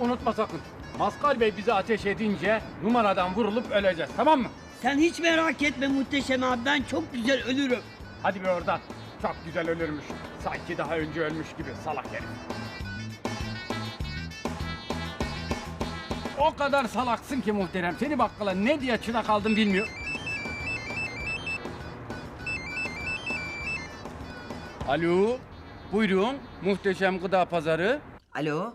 unutma sakın. Maskal Bey bize ateş edince numaradan vurulup öleceğiz tamam mı? Sen hiç merak etme Muhteşem abi ben çok güzel ölürüm. Hadi bir oradan. Çok güzel ölürmüş. Sanki daha önce ölmüş gibi salak herif. O kadar salaksın ki muhterem. Seni bakkala ne diye çırak aldım bilmiyor. Alo. Buyurun. Muhteşem Gıda Pazarı. Alo,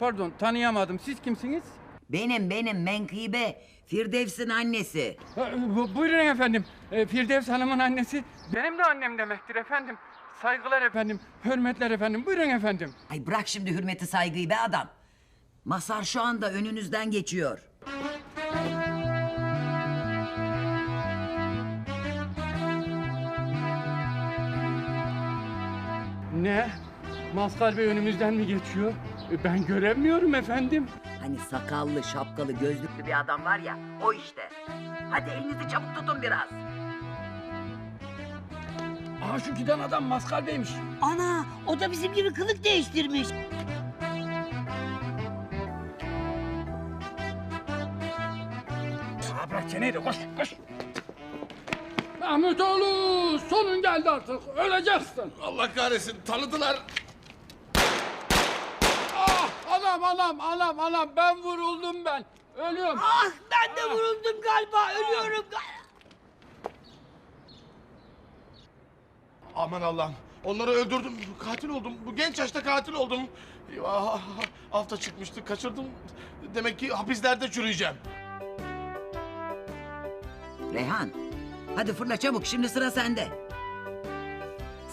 Pardon tanıyamadım. Siz kimsiniz? benim benim Menkıbe, Firdevs'in annesi. Ha, bu- Buyurun efendim. E, Firdevs Hanım'ın annesi benim de annem demektir efendim. Saygılar efendim, hürmetler efendim. Buyurun efendim. Ay bırak şimdi hürmeti saygıyı be adam. Masar şu anda önünüzden geçiyor. Ne? Maskal Bey önümüzden mi geçiyor? E, Ben göremiyorum efendim. Hani sakallı, şapkalı, gözlüklü bir adam var ya, o işte. Hadi elinizi çabuk tutun biraz. Aa şu giden adam Maskal Bey'miş. Ana o da bizim gibi kılık değiştirmiş. Aa bırak çeneyi de koş koş. Mahmutoğlu sonun geldi artık. Öleceksin. Allah kahretsin tanıdılar. Ah anam anam anam anam ben vuruldum ben. Ölüyorum. Ah ben de vuruldum galiba ölüyorum galiba. Aman Allah'ım. Onları öldürdüm. Katil oldum. Bu genç yaşta katil oldum. Eyvah, hafta çıkmıştı. Kaçırdım. Demek ki hapislerde çürüyeceğim. Reyhan, hadi fırla çabuk, şimdi sıra sende.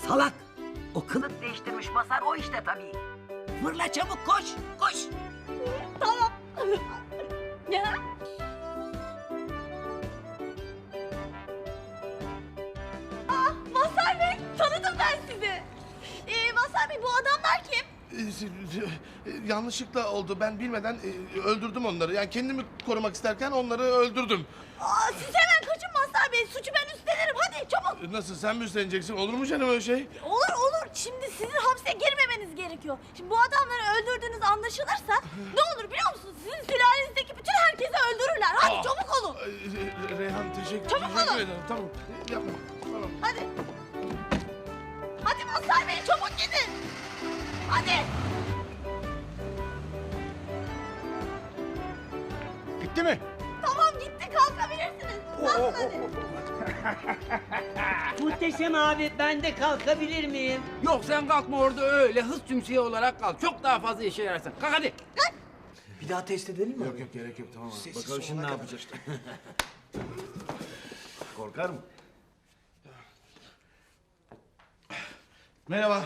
Salak, o kılık değiştirmiş Masar o işte tabii. Fırla çabuk, koş, koş. Tamam. ya. Ah Mazhar Bey tanıdım ben sizi. Ee, Mazhar Bey bu adamlar kim? Ee, Yanlışlıkla oldu. Ben bilmeden e, öldürdüm onları. Yani kendimi korumak isterken onları öldürdüm. Aa, siz hemen kaçın Mazhar Bey. Suçu ben üstlenirim. Hadi çabuk. Ee, Nasıl sen mi üstleneceksin? Olur mu canım öyle şey? Şimdi sizin hapse girmemeniz gerekiyor. Şimdi bu adamları öldürdüğünüz anlaşılırsa ne olur biliyor musunuz? Sizin sülalenizdeki bütün herkesi öldürürler. Hadi Aa. çabuk olun. Ee, Re- Reyhan teşekkür, Çabuk teşekkür olun. ederim. Tamam. Yapma. Tamam. Hadi. Hadi Mazhar Bey çabuk gidin. Hadi. Gitti mi? Tamam gitti kalkabilirsiniz. Kalkın hadi. Muhteşem abi ben de kalkabilir miyim? Yok sen kalkma orada öyle hız tümseyi olarak kal. Çok daha fazla işe yararsın. Kalk hadi. Bir daha test edelim mi? Yok yok gerek yok tamam. Bakalım şimdi ne yapacağız. Korkar mı? Merhaba.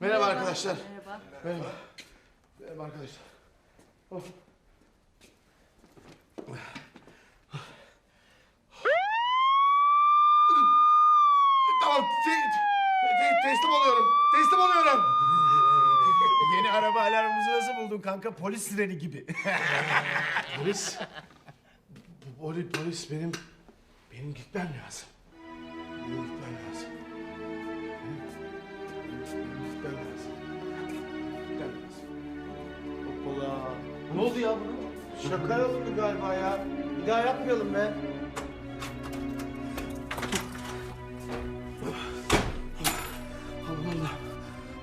Merhaba arkadaşlar. Merhaba. Merhaba. Merhaba arkadaşlar. Of. Buldun kanka? Polis sireni gibi. Polis. Polis, polis benim benim gitmem lazım. Benim gitmem lazım. Benim, lazım. Gitmem lazım. Hoppala. Ne oldu ya buna? Şaka yapıldı galiba ya. Bir daha yapmayalım be. Aman Allah'ım.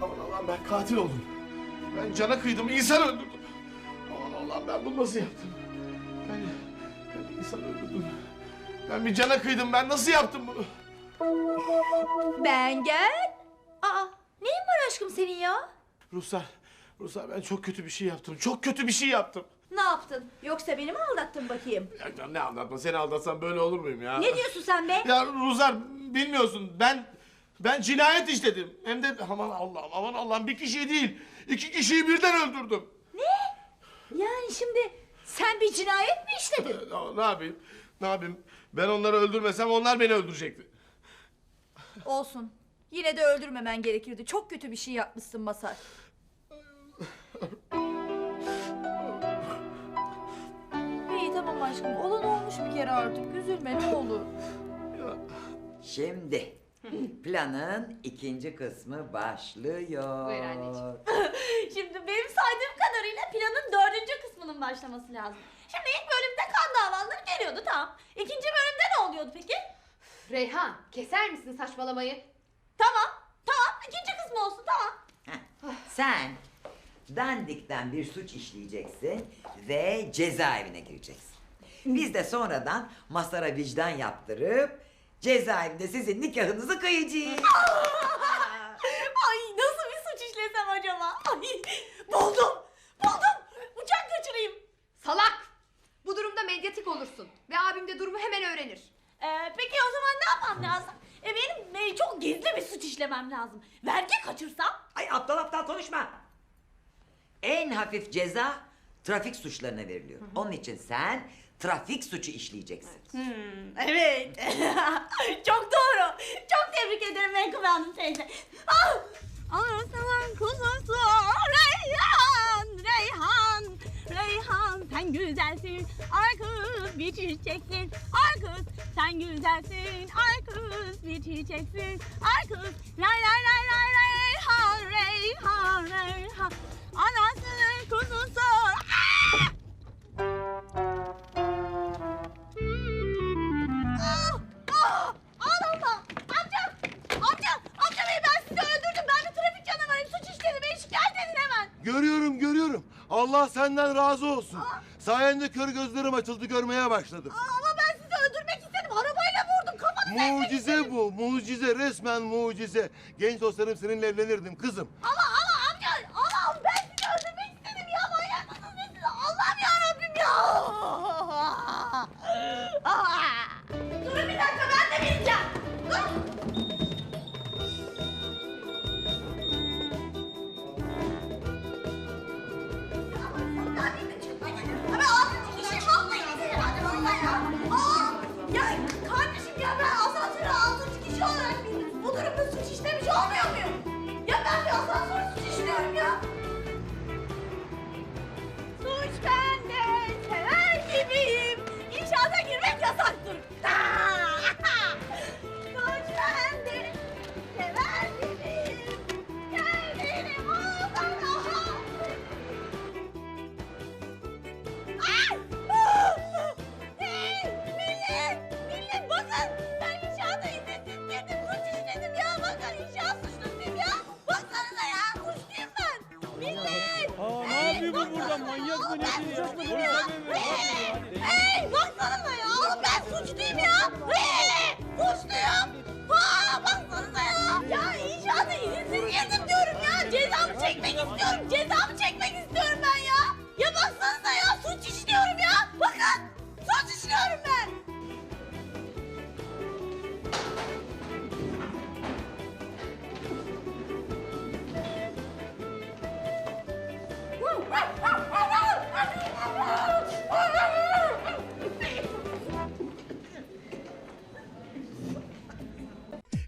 Aman Allah'ım ben katil oldum. Ben cana kıydım, insan öldürdüm. Aman Allah'ım ben bunu nasıl yaptım? Ben, ben insan öldürdüm. Ben bir cana kıydım, ben nasıl yaptım bunu? Ben gel. Aa, neyin var aşkım senin ya? Ruslar, Ruslar ben çok kötü bir şey yaptım. Çok kötü bir şey yaptım. Ne yaptın? Yoksa beni mi aldattın bakayım? Ya ne anlatma, seni aldatsam böyle olur muyum ya? Ne diyorsun sen be? Ya Ruslar bilmiyorsun ben ben cinayet işledim. Hem de aman Allah'ım aman Allah'ım bir kişiyi değil iki kişiyi birden öldürdüm. Yani şimdi sen bir cinayet mi işledin? Ya, ne yapayım? Ne yapayım? Ben onları öldürmesem onlar beni öldürecekti. Olsun. Yine de öldürmemen gerekirdi. Çok kötü bir şey yapmışsın Masar. İyi tamam aşkım. Olan olmuş bir kere artık. Üzülme ne olur. Şimdi planın ikinci kısmı başlıyor. Buyur anneciğim. Şimdi benim saydığım kadarıyla planın dördüncü başlaması lazım. Şimdi ilk bölümde kan davaları geliyordu tamam. İkinci bölümde ne oluyordu peki? Reyhan keser misin saçmalamayı? Tamam. Tamam. İkinci kısmı olsun tamam. Sen dandikten bir suç işleyeceksin ve cezaevine gireceksin. Biz de sonradan masara vicdan yaptırıp cezaevinde sizin nikahınızı kıyacağız. Ay nasıl bir suç işlesem acaba? Ay buldum. Buldum. Uçak kaçırayım. Salak! Bu durumda medyatik olursun ve abim de durumu hemen öğrenir. Ee, peki o zaman ne yapmam lazım? E benim e, çok gizli bir suç işlemem lazım. Vergi kaçırsam? Ay aptal aptal konuşma. En hafif ceza trafik suçlarına veriliyor. Onun için sen trafik suçu işleyeceksin. Evet. çok doğru. Çok tebrik ederim Menkıbe Hanım teyze. Ah! Anasının kuzusu Reyhan, Reyhan, Reyhan sen güzelsin, ay bir çiçeksin, ay sen güzelsin, ay bir çiçeksin, ay lay lay lay lay Reyhan, Reyhan, Reyhan, anasının Allah senden razı olsun. Sayende kör gözlerim açıldı görmeye başladım. Aa, ama ben sizi öldürmek istedim. Arabayla vurdum. Kafanıza etmek Mucize bu, mucize, resmen mucize. Genç dostlarım seninle evlenirdim kızım. Ama